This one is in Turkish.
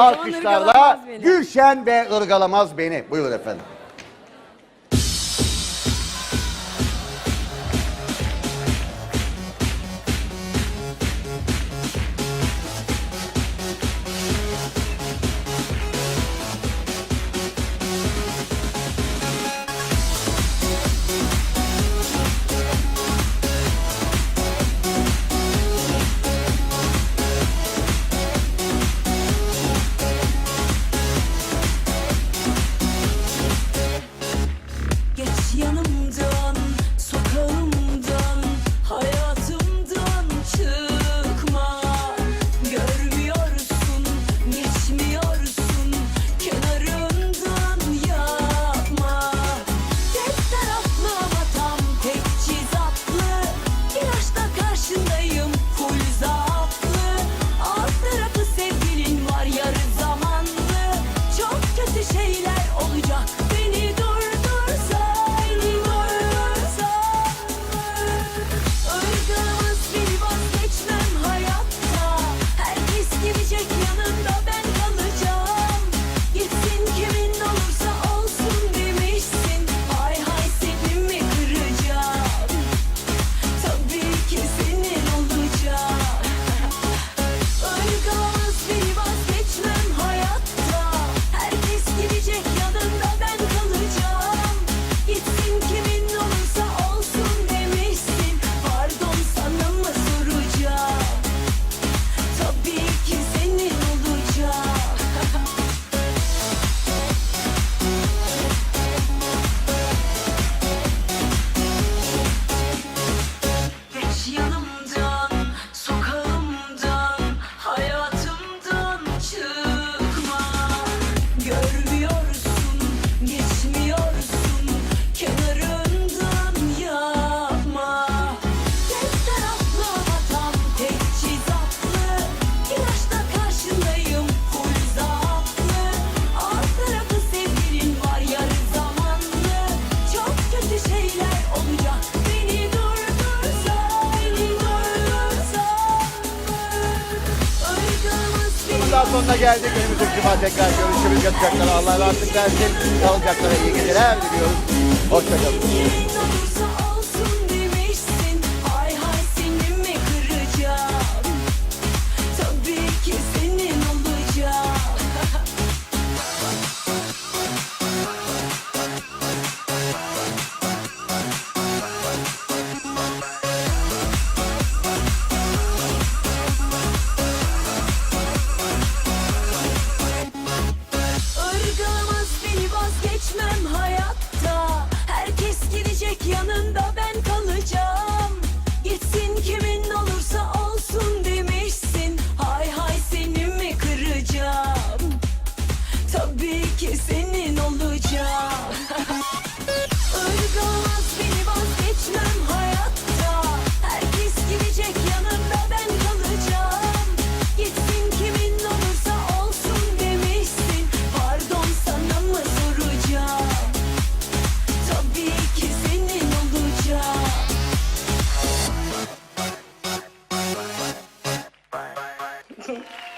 Alkışlarla Gülşen ve Irgalamaz Beni. Buyurun efendim. yo sonuna geldik. Önümüzdeki cuma tekrar görüşürüz. Yatacaklara Allah'a artık versin. Kalacaklara iyi geceler diliyoruz. Hoşçakalın. 떠는 더 awesome.